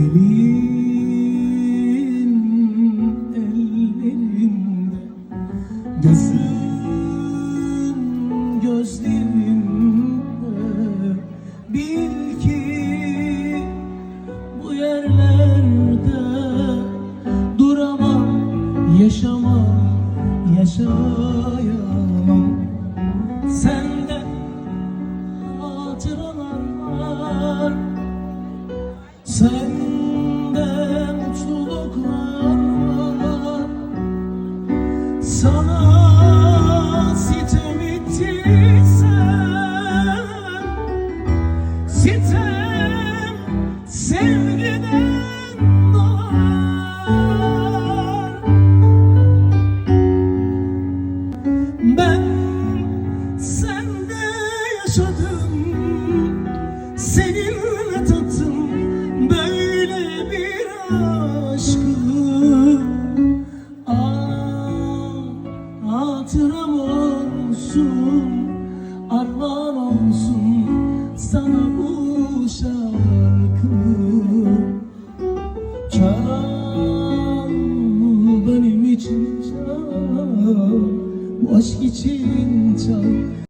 Elin ellerinde Gözün Bil ki bu yerlerde Duramam, yaşamam, yaşayamam. Sende hatıralar var. Sende Sana sitem ettiysen Sitem sevgiden Ben sende yaşadım hatıram olsun Armağan olsun. Sana bu şarkı Çal benim için çal Bu aşk için çal